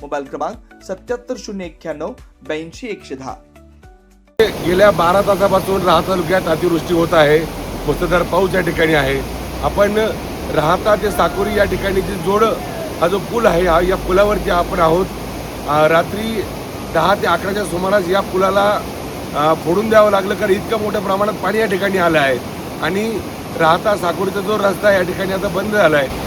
Mobile क्रमांक सत्याहत्तर शून्य एक्क्याण्णव ब्याऐंशी एकशे दहा. गेल्या बारा तासापासून राहा तालुक्यात अतिवृष्टी होत आहे. मुसळधार पाऊस या ठिकाणी आहे. आपण राहता ते साकोरी या ठिकाणी जी जोड हा जो पूल आहे हा या पुलावरती आपण आहोत. रात्री दहा ते अकराच्या सुमारास या पुलाला फोडून द्यावं लागलं कारण इतकं मोठ्या प्रमाणात पाणी या ठिकाणी आलं आहे. आणि राहता साकोरीचा जो रस्ता या ठिकाणी आता बंद झाला आहे.